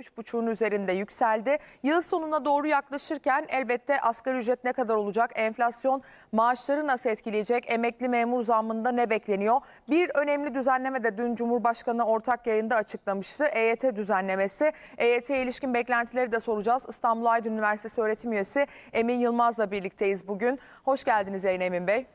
3,5'un üzerinde yükseldi. Yıl sonuna doğru yaklaşırken elbette asgari ücret ne kadar olacak? Enflasyon maaşları nasıl etkileyecek? Emekli memur zammında ne bekleniyor? Bir önemli düzenleme de dün Cumhurbaşkanı ortak yayında açıklamıştı. EYT düzenlemesi. EYT'ye ilişkin beklentileri de soracağız. İstanbul Aydın Üniversitesi öğretim üyesi Emin Yılmaz'la birlikteyiz bugün. Hoş geldiniz Emin Bey.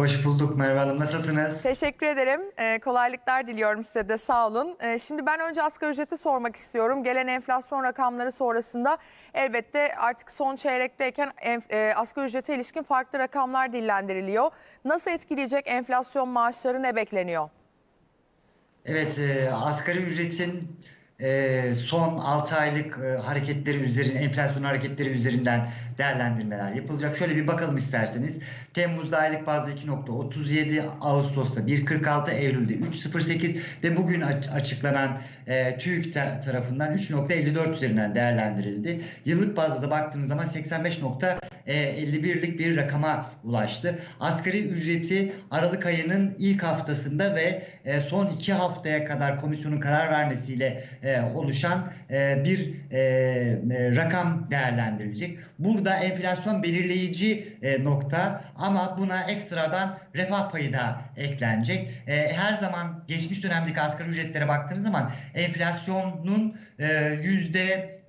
Hoş bulduk Merve Hanım. Nasılsınız? Teşekkür ederim. Ee, kolaylıklar diliyorum size de sağ olun. Ee, şimdi ben önce asgari ücreti sormak istiyorum. Gelen enflasyon rakamları sonrasında elbette artık son çeyrekteyken enf- e, asgari ücrete ilişkin farklı rakamlar dillendiriliyor. Nasıl etkileyecek enflasyon maaşları ne bekleniyor? Evet, e, asgari ücretin e, son 6 aylık e, hareketleri üzerinden, enflasyon hareketleri üzerinden değerlendirmeler yapılacak. Şöyle bir bakalım isterseniz. Temmuz'da aylık bazda 2.37, Ağustos'ta 1.46, Eylül'de 3.08 ve bugün aç- açıklanan e, TÜİK ta- tarafından 3.54 üzerinden değerlendirildi. Yıllık bazda da baktığınız zaman 85.51'lik bir rakama ulaştı. Asgari ücreti Aralık ayının ilk haftasında ve e, son iki haftaya kadar komisyonun karar vermesiyle e, oluşan e, bir e, e, rakam değerlendirilecek. Burada enflasyon belirleyici e, nokta ama buna ekstradan refah payı da eklenecek. E, her zaman geçmiş dönemdeki asgari ücretlere baktığınız zaman enflasyonun e, yüzde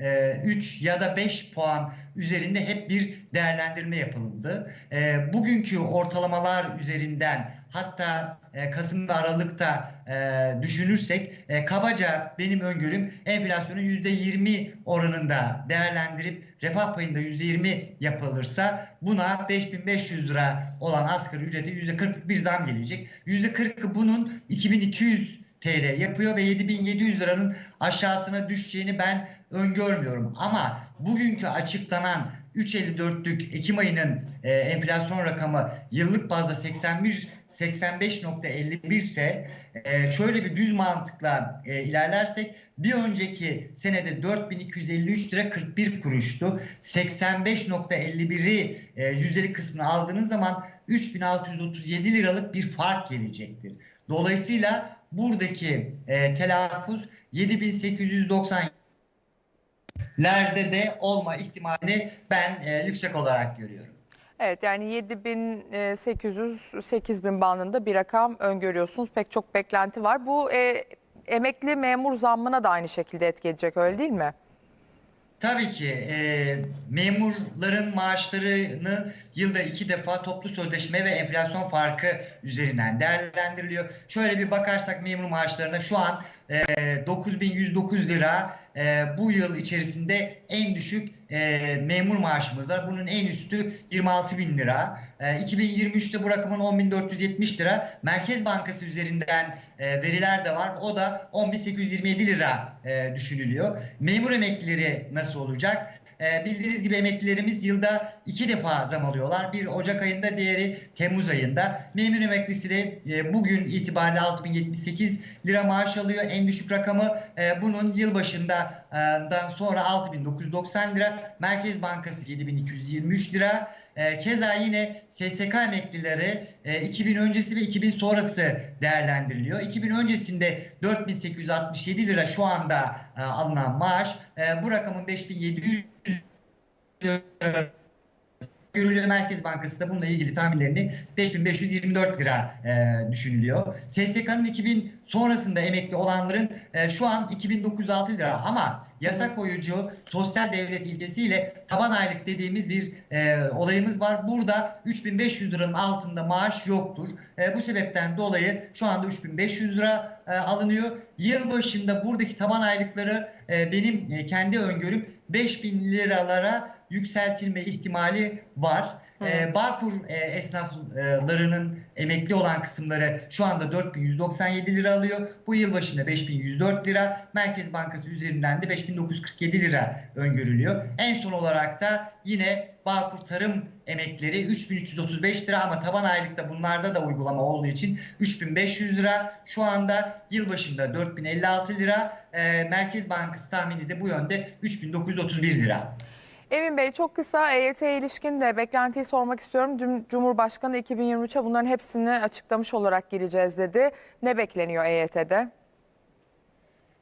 3 ya da 5 puan üzerinde hep bir değerlendirme yapıldı. E, bugünkü ortalamalar üzerinden hatta e, Kasım ve Aralık'ta e, düşünürsek e, kabaca benim öngörüm enflasyonu %20 oranında değerlendirip refah payında %20 yapılırsa buna 5500 lira olan asgari ücrete %40'lık bir zam gelecek. %40'ı bunun 2200 TL yapıyor ve 7700 liranın aşağısına düşeceğini ben öngörmüyorum. Ama bugünkü açıklanan 3.54'lük Ekim ayının e, enflasyon rakamı yıllık bazda 81 85.51 ise e, şöyle bir düz mantıkla e, ilerlersek bir önceki senede 4253 lira 41 kuruştu. 85.51'i e, yüzdelik kısmını aldığınız zaman 3637 liralık bir fark gelecektir. Dolayısıyla buradaki e, telaffuz 7890 lerde de olma ihtimalini ben e, yüksek olarak görüyorum. Evet yani 7800-8000 bandında bir rakam öngörüyorsunuz. Pek çok beklenti var. Bu e, emekli memur zammına da aynı şekilde etki edecek öyle değil mi? Tabii ki e, memurların maaşlarını yılda iki defa toplu sözleşme ve enflasyon farkı üzerinden değerlendiriliyor. Şöyle bir bakarsak memur maaşlarına şu an e, 9109 lira e, bu yıl içerisinde en düşük e, memur maaşımız var. Bunun en üstü 26 bin lira. E, 2023'te bu rakamın 10.470 lira. Merkez Bankası üzerinden e, veriler de var. O da 10.827 lira e, düşünülüyor. Memur emeklileri nasıl olacak? E, bildiğiniz gibi emeklilerimiz yılda iki defa zam alıyorlar. Bir Ocak ayında, diğeri Temmuz ayında. Memur emeklisi de e, bugün itibariyle 6078 lira maaş alıyor. En düşük rakamı e, bunun yılbaşından sonra 6990 lira. Merkez Bankası 7223 lira. E, keza yine SSK emeklileri e, 2000 öncesi ve 2000 sonrası değerlendiriliyor. 2000 öncesinde 4867 lira şu anda e, alınan maaş. E, bu rakamın 5700 görülüyor. Merkez Bankası da bununla ilgili tahminlerini 5524 lira e, düşünülüyor. SSK'nın 2000 sonrasında emekli olanların e, şu an 2906 lira ama yasa koyucu sosyal devlet ilkesiyle taban aylık dediğimiz bir e, olayımız var. Burada 3500 liranın altında maaş yoktur. E, bu sebepten dolayı şu anda 3500 lira e, alınıyor. Yıl başında buradaki taban aylıkları e, benim e, kendi öngörüm 5000 liralara yükseltilme ihtimali var. Ee, Bağkur e, esnaflarının emekli olan kısımları şu anda 4197 lira alıyor. Bu yıl başında 5104 lira. Merkez Bankası üzerinden de 5947 lira öngörülüyor. En son olarak da yine Bağkur tarım emekleri 3335 lira ama taban aylıkta bunlarda da uygulama olduğu için 3500 lira. Şu anda yılbaşında 4056 lira. Ee, Merkez Bankası tahmini de bu yönde 3931 lira. Emin Bey çok kısa EYT'ye ilişkin de beklentiyi sormak istiyorum. Dün Cumhurbaşkanı 2023'e bunların hepsini açıklamış olarak gireceğiz dedi. Ne bekleniyor EYT'de?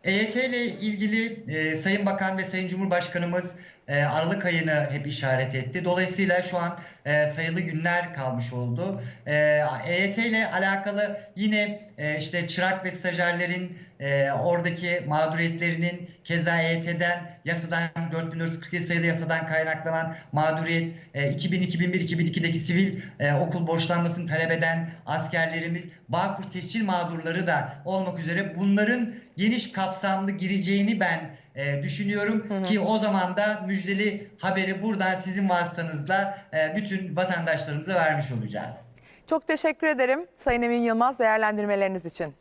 EYT ile ilgili e, Sayın Bakan ve Sayın Cumhurbaşkanımız e, Aralık ayını hep işaret etti. Dolayısıyla şu an e, sayılı günler kalmış oldu. E, EYT ile alakalı yine e, işte çırak ve stajyerlerin e, oradaki mağduriyetlerinin keza EYT'den yasadan 4447 sayılı yasadan kaynaklanan mağduriyet e, 2000 2001 2002'deki sivil e, okul borçlanmasını talep eden askerlerimiz Bağkur tescil mağdurları da olmak üzere bunların geniş kapsamlı gireceğini ben e, düşünüyorum ki o zaman da müjdeli haberi buradan sizin vasıtanızla e, bütün vatandaşlarımıza vermiş olacağız. Çok teşekkür ederim Sayın Emin Yılmaz değerlendirmeleriniz için.